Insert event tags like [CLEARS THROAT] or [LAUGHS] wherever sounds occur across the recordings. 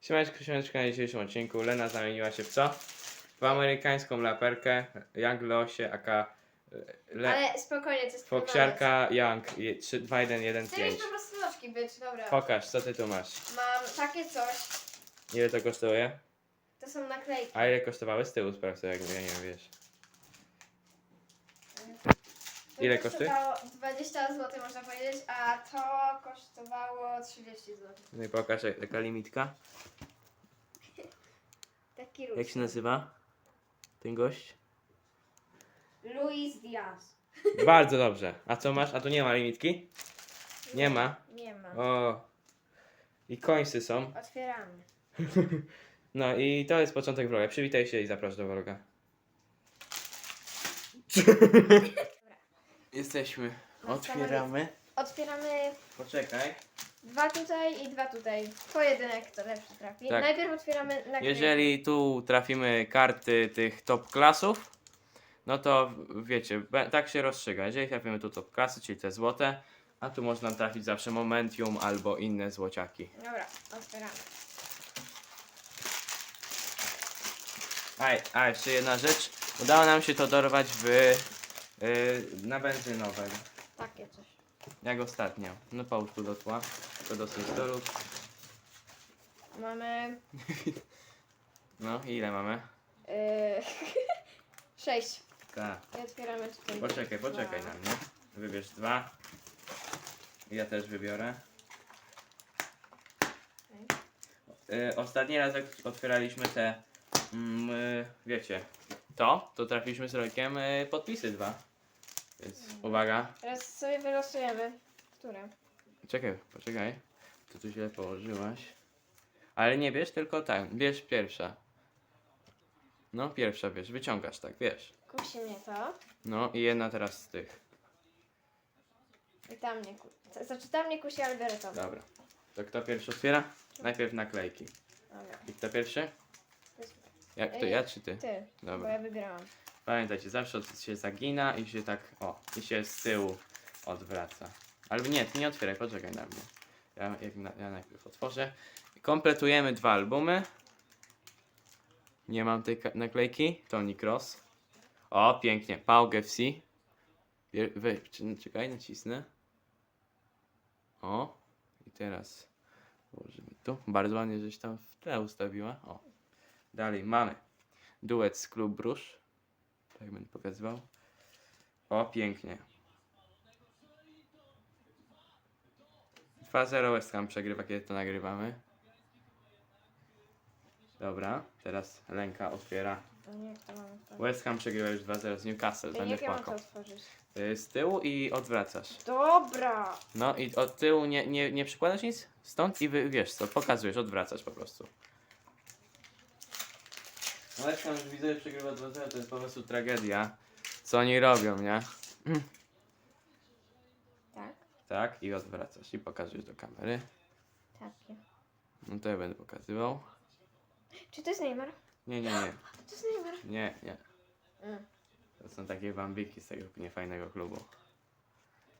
Siemaneczko, siemaneczko na dzisiejszym odcinku. Lena zamieniła się w co? W amerykańską laperkę Young Losie, aka e, Le... Ale spokojnie, to jest Foksiarka Young je- trzy- Chcę mieć 2115. po prostu nożki być, dobra. Pokaż, co ty tu masz. Mam takie coś. Ile to kosztuje? To są naklejki. A ile kosztowały z tyłu? Sprawdź sobie, jak ja nie wiem, wiesz. To Ile kosztuje? kosztowało 20 zł można powiedzieć, a to kosztowało 30 zł. No i pokaż, jak- jaka limitka. [LAUGHS] Taki Jak się nazywa? Ten gość? Luis Diaz. [LAUGHS] Bardzo dobrze. A co masz? A tu nie ma limitki? Nie ma. Nie ma. O. I końsy są. Otwieramy. [LAUGHS] No i to jest początek vloga. Przywitaj się i zapraszam do vloga. Jesteśmy. Otwieramy. Otwieramy Poczekaj. dwa tutaj i dwa tutaj. Pojedynek to lepszy trafi. Tak. Najpierw otwieramy naklejki. Jeżeli tu trafimy karty tych top klasów, no to wiecie, be- tak się rozstrzyga. Jeżeli trafimy tu top klasy, czyli te złote, a tu można trafić zawsze Momentium albo inne złociaki. Dobra, otwieramy. A, a jeszcze jedna rzecz. Udało nam się to dorwać w, yy, na benzynowym. Takie coś. Jak ostatnio. No połóż tu do tła. To dosyć torów. Mamy [LAUGHS] No i ile mamy? yy, [LAUGHS] sześć. Tak. I otwieramy tutaj. Poczekaj, poczekaj na mnie. Wybierz dwa. Ja też wybiorę. Y, ostatni raz jak otwieraliśmy te, mm, y, wiecie, to, to trafiliśmy z rokiem y, podpisy dwa. Więc uwaga. Teraz sobie wylosujemy. Które? Czekaj, poczekaj. To tu źle położyłaś. Ale nie bierz, tylko tak. Bierz pierwsza. No, pierwsza bierz. Wyciągasz tak, wiesz. Kusi mnie to. No i jedna teraz z tych. I tam mnie kusi. Znaczy tam mnie kusi, ale biorę to. Dobra. To kto pierwszy otwiera? Najpierw naklejki. Dobra. I kto pierwszy? Jak to ja czy ty? ty, bo Dobra. ja wygrałam. Pamiętajcie, zawsze się zagina i się tak, o, i się z tyłu odwraca. Albo nie, ty nie otwieraj, poczekaj na mnie. Ja, jak na, ja najpierw otworzę. Kompletujemy dwa albumy. Nie mam tej naklejki. Tony Cross. O, pięknie. Pau FC. Wie- we- czy- Czekaj, nacisnę. O, i teraz włożymy tu. Bardzo ładnie, żeś tam w tle ustawiła. O, dalej mamy duet z Klub Róż. Tak będę pokazywał. O, pięknie. 2-0 West Ham przegrywa, kiedy to nagrywamy. Dobra, teraz Lenka otwiera. Nie, jak to mam otworzyć? West Ham przegrywa już 2-0 z Newcastle, Ej, będę jak ja mam to płakał. otworzyć? Y, Z tyłu i odwracasz. Dobra! No i od tyłu nie, nie, nie przykładasz nic? Stąd i wy, wiesz co, pokazujesz, odwracasz po prostu. Ham już widzę, że przegrywa 2-0, to jest po prostu tragedia. Co oni robią, nie? Tak? Tak, i odwracasz i pokazujesz do kamery. Takie. No to ja będę pokazywał. Czy to jest Neymar? Nie, nie, nie. [GASPS] To jest Neymar. Nie, nie. Mm. To są takie bambiki z tego niefajnego klubu.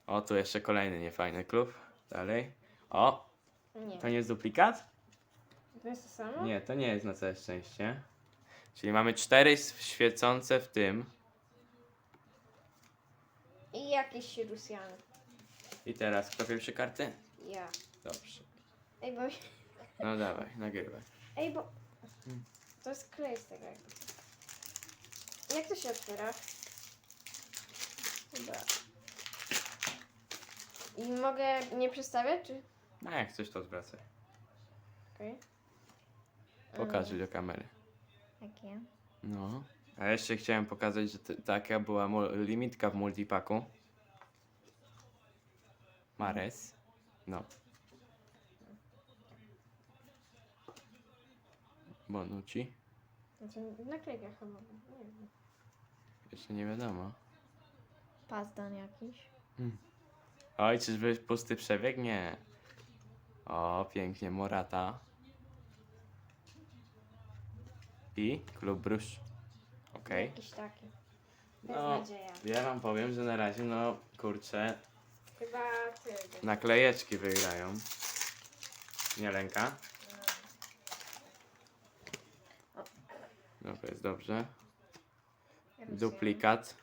O, tu jeszcze kolejny niefajny klub. Dalej. O, Nie. to nie jest duplikat? To jest to samo? Nie, to nie jest na całe szczęście. Czyli mamy cztery świecące w tym. I jakiś Rusjan. I teraz kto pierwszy karty? Ja. Dobrze. Ej, bo... No dawaj, nagrywaj. Ej, bo... To jest klej z tego jakby. Jak to się otwiera? Dobra. I mogę nie przestawiać, czy... No jak coś to odwracaj. Okej. Pokazuj do kamery. Jakie? No. A jeszcze chciałem pokazać, że taka była mu- limitka w multipaku. Mares. No. Bonucci. Znaczy, naklejka chyba. Nie wiem. Jeszcze nie wiadomo. Pazdan jakiś. Oj, czyżby pusty przebieg? Nie. O, pięknie, Morata. I klub Brusz. Okej. Jakiś taki. No, Beznadzieja. ja wam powiem, że na razie, no, kurczę, Chyba ty. naklejeczki wygrają. Nie lęka. Dobra, jest dobrze. Duplikat.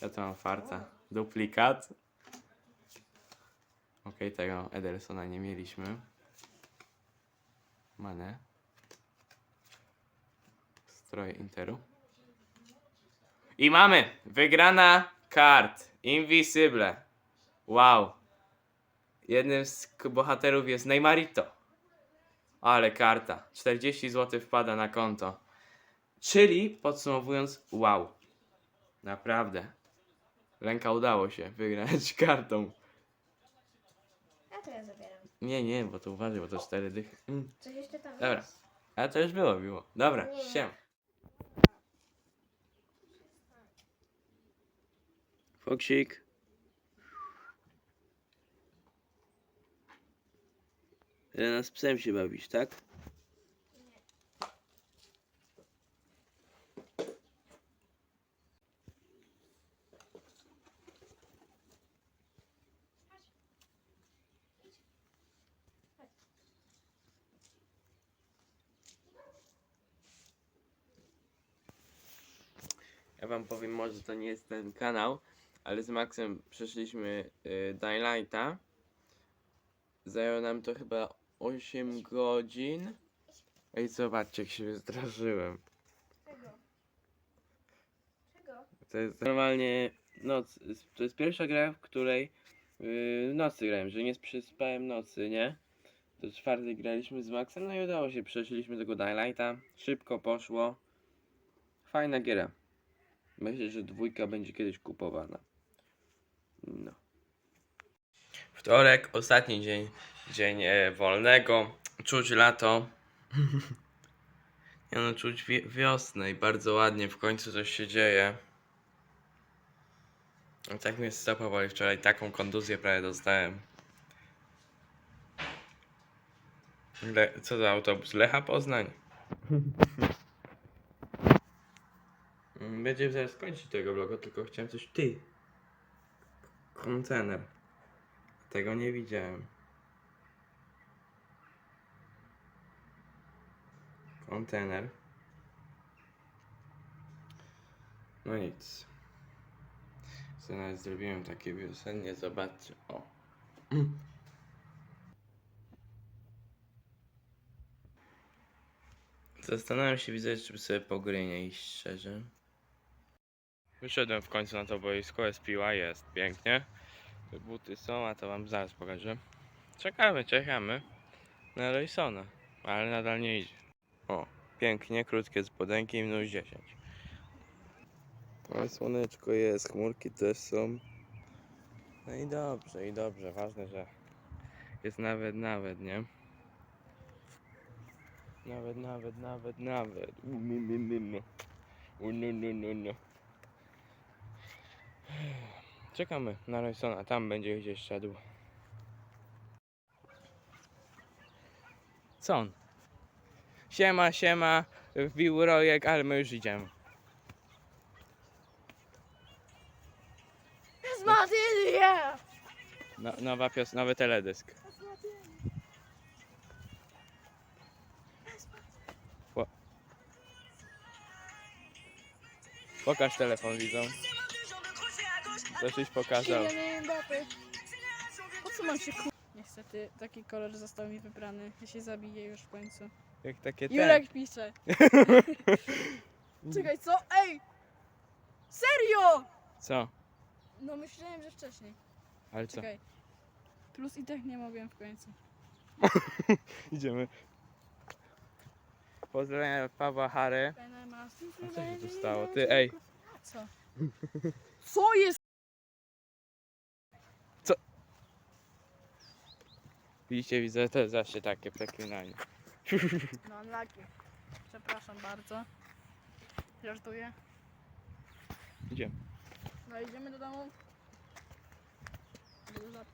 Ja to mam farta. Duplikat. Okej, tego Edersona nie mieliśmy. Mane. Stroje Interu. I mamy! Wygrana kart. Invisible. Wow. Jednym z bohaterów jest Neymarito. Ale karta. 40 zł wpada na konto. Czyli podsumowując, wow. Naprawdę. Lenka udało się wygrać [LAUGHS] kartą. Ja to ja zabieram. Nie, nie, bo to uważaj, bo to cztery dychy. Mm. Coś jeszcze tam Dobra. jest? Ale to już było, było. Dobra, Nie. siem. Foksik. Lena z psem się bawisz, tak? Ja wam powiem, może to nie jest ten kanał, ale z Maxem przeszliśmy y, Daylighta. Zajęło nam to chyba 8 godzin. Ej, zobaczcie, jak się wystraszyłem. Czego? Czego? To jest normalnie noc. To jest pierwsza gra, w której yy, w nocy grałem, że nie przyspałem nocy, nie? Do czwartej graliśmy z Maxem, no i udało się. Przeszliśmy tego Daylighta. Szybko poszło. Fajna giera. Myślę, że dwójka będzie kiedyś kupowana. No. Wtorek, ostatni dzień, dzień e, wolnego. Czuć lato. Nie no, czuć wi- wiosnę i bardzo ładnie, w końcu coś się dzieje. No tak mnie stopował i wczoraj taką kontuzję prawie dostałem. Le- co za autobus? Lecha Poznań. Będziemy zaraz skończyć tego vloga, tylko chciałem coś... Ty! Kontener. Tego nie widziałem. Kontener. No nic. Co nawet zrobiłem takie wiosennie, zobaczcie. O. [CLEARS THROAT] Zastanawiam się, widzę, czy sobie po gry nie iść szczerze. Wyszedłem w końcu na to boisko, jest piła, jest pięknie. Te buty są, a to wam zaraz pokażę. Czekamy, czekamy na Roysona, ale nadal nie idzie. O, pięknie, krótkie spodenki, minus 10. No słoneczko jest, chmurki też są. No i dobrze, i dobrze, ważne, że jest nawet, nawet, nie? Nawet, nawet, nawet, nawet. U, nu, nu, nu, nu. U, nu, nu, nu, nu. Czekamy na Roysona, tam będzie gdzieś szedł. Co on? Siema, siema, wbił rojek, ale my już idziemy. No, nowa pios, nowy teledysk. Po... Pokaż telefon widzą. Coś już pokazał. Kylian Mbappé. Po co mam się ku... Niestety taki kolor został mi wybrany. Ja się zabiję już w końcu. Jak takie te. Jurek pisze. [LAUGHS] Czekaj, co? Ej! Serio! Co? No myślałem, że wcześniej. Ale co? Czekaj. Plus i tak nie mogłem w końcu. [LAUGHS] Idziemy. Pozdrawiam Pawła Hary. A A co się tu stało? Ty, ej. Co? Co jest? Widzicie, widzę, to jest zawsze takie przeklinanie. [LAUGHS] No unlucky. Przepraszam bardzo. Żartuję. Idziemy. No idziemy do domu.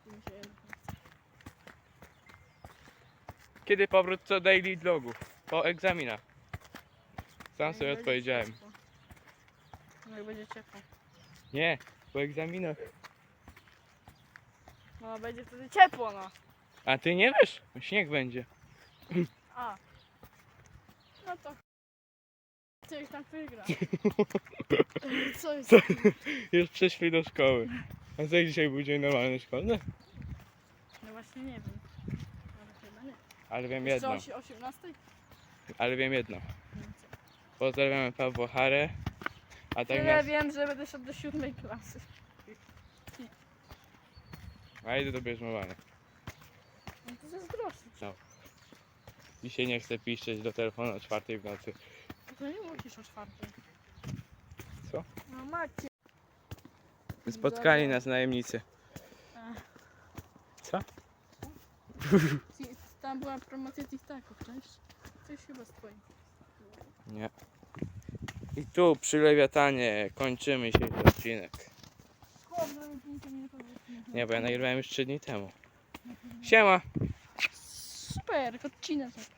Mi się. Kiedy powrót do daily vlogu? Po egzaminach. Sam Jak sobie będzie odpowiedziałem. ciepło. No jak będzie ciepło. Nie, po egzaminach. No będzie wtedy ciepło no. A ty nie wiesz? Śnieg będzie. A. No to Ty tak wygra. [LAUGHS] Co jest? Co? Już przeszli do szkoły. A co dzisiaj był dzień normalny szkolny? No właśnie nie wiem. Ale chyba nie. Ale wiem Co, jedno, o 18? ale wiem jedno. No co? Pozdrawiamy Pawła Harę. A tak Tyle nas... wiem, że będę szedł do siódmej klasy. A idę do bierzmowania. No to zazdroszczę. Dzisiaj nie chcę piszczeć do telefonu o czwartej w nocy. To nie musisz o czwartej. Co? No macie. Spotkali nas najemnicy. Co? Tam była promocja TikToków, cześć. Coś chyba z twoim. Nie. I tu przy Lewiatanie kończymy się odcinek. Chłop, nie. Nie, bo ja nagrywałem już 3 dni temu. Siema! Super, odcinek.